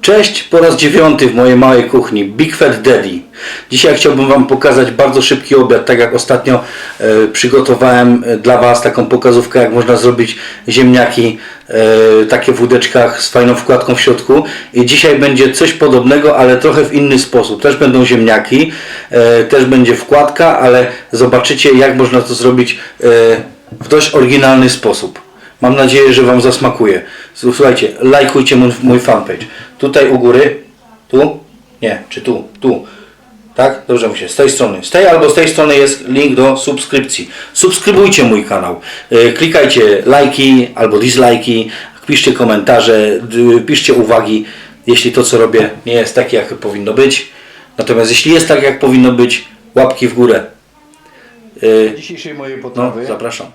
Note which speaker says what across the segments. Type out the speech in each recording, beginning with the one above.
Speaker 1: Cześć po raz dziewiąty w mojej małej kuchni Big Fat Daddy. Dzisiaj chciałbym Wam pokazać bardzo szybki obiad, tak jak ostatnio e, przygotowałem e, dla Was taką pokazówkę, jak można zrobić ziemniaki e, takie w wódeczkach z fajną wkładką w środku. I dzisiaj będzie coś podobnego, ale trochę w inny sposób. Też będą ziemniaki, e, też będzie wkładka, ale zobaczycie jak można to zrobić e, w dość oryginalny sposób. Mam nadzieję, że Wam zasmakuje. Słuchajcie, lajkujcie mój, mój fanpage. Tutaj u góry, tu, nie, czy tu, tu. Tak? Dobrze mówię, z tej strony. Z tej albo z tej strony jest link do subskrypcji. Subskrybujcie mój kanał. Yy, Klikajcie lajki albo dislajki, piszcie komentarze, piszcie uwagi, jeśli to co robię nie jest takie jak powinno być. Natomiast jeśli jest tak jak powinno być, łapki w górę. Yy,
Speaker 2: dzisiejszej mojej
Speaker 1: No,
Speaker 2: potrawy
Speaker 1: zapraszam.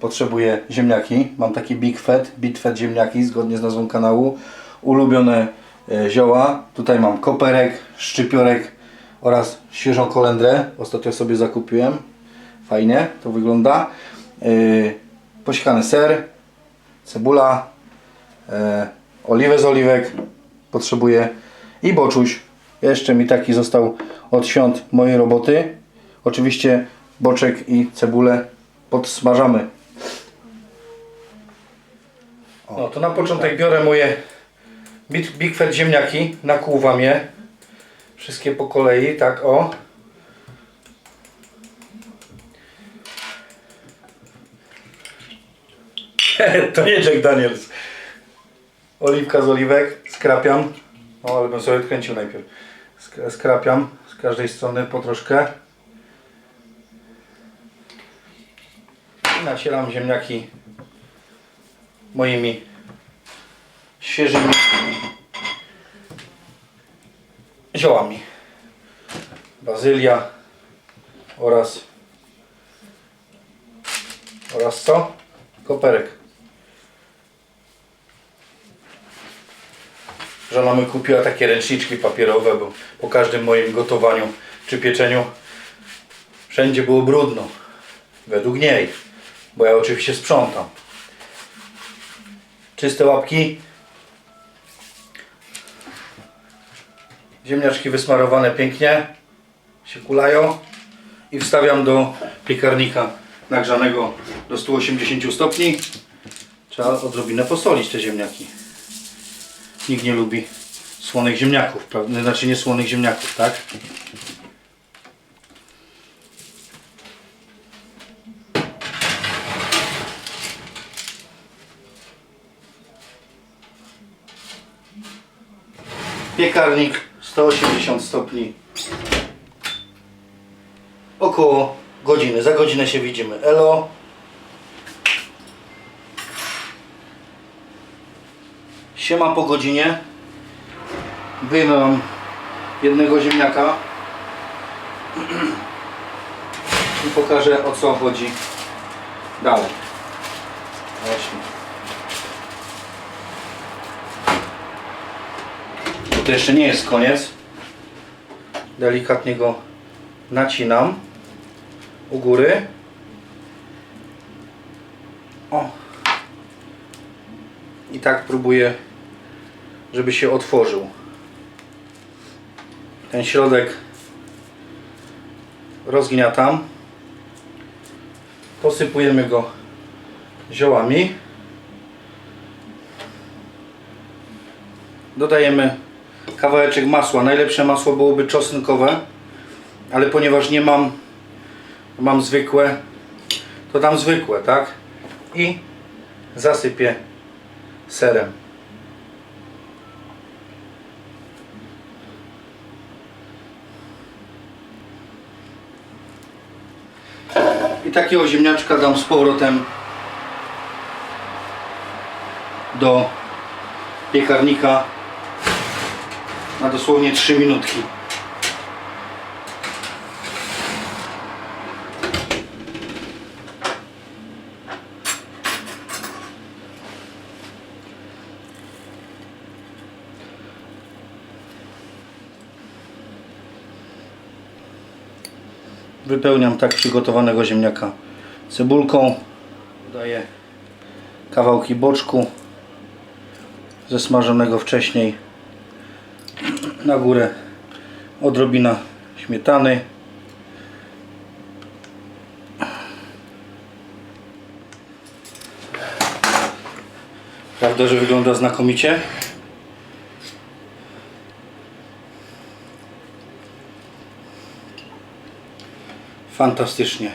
Speaker 2: Potrzebuję ziemniaki. Mam taki Big Fat, Big Fat ziemniaki zgodnie z nazwą kanału. Ulubione e, zioła. Tutaj mam koperek, szczypiorek oraz świeżą kolendrę. Ostatnio sobie zakupiłem. Fajnie to wygląda. E, Posiekany ser, cebula, e, oliwę z oliwek potrzebuję i boczuś. Jeszcze mi taki został od świąt mojej roboty. Oczywiście boczek i cebulę podsmażamy. No to na początek biorę moje Big, Fat ziemniaki, nakłuwam je. Wszystkie po kolei, tak o. to nie Jack Daniels. Oliwka z oliwek, skrapiam. O, ale bym sobie odkręcił najpierw. Sk- Skrapiam z każdej strony po troszkę. I nacieram ziemniaki moimi świeżymi ziołami. Bazylia oraz oraz co? Koperek. Żona mi kupiła takie ręczniczki papierowe, bo po każdym moim gotowaniu czy pieczeniu wszędzie było brudno. Według niej. Bo ja oczywiście sprzątam. Czyste łapki. Ziemniaczki wysmarowane pięknie. Się kulają. I wstawiam do piekarnika nagrzanego do 180 stopni. Trzeba odrobinę posolić te ziemniaki. Nikt nie lubi słonych ziemniaków, prawda? Znaczy nie słonych ziemniaków, tak? Piekarnik 180 stopni. Około godziny. Za godzinę się widzimy. Elo. Siema po godzinie. Wyjmę jednego ziemniaka i pokażę o co chodzi dalej. Właśnie. To jeszcze nie jest koniec. Delikatnie go nacinam u góry. O. I tak próbuję, żeby się otworzył. Ten środek rozgniatam. Posypujemy go ziołami. Dodajemy kawałeczek masła. Najlepsze masło byłoby czosnkowe, ale ponieważ nie mam mam zwykłe, to dam zwykłe, tak? I zasypię serem. I takiego ziemniaczka dam z powrotem do piekarnika na dosłownie 3 minutki. Wypełniam tak przygotowanego ziemniaka cebulką. Dodaję kawałki boczku zesmażonego wcześniej Na górę odrobina śmietany. Prawda, że wygląda znakomicie? Fantastycznie.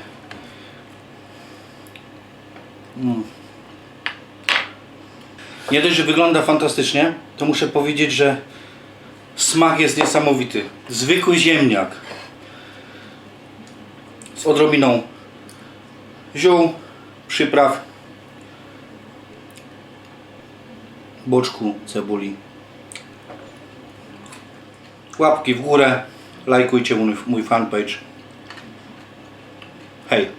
Speaker 2: Mm. Nie dość, że wygląda fantastycznie, to muszę powiedzieć, że smak jest niesamowity. Zwykły ziemniak z odrobiną ziół, przypraw, boczku cebuli. Łapki w górę, lajkujcie mój, fanpage. Hej!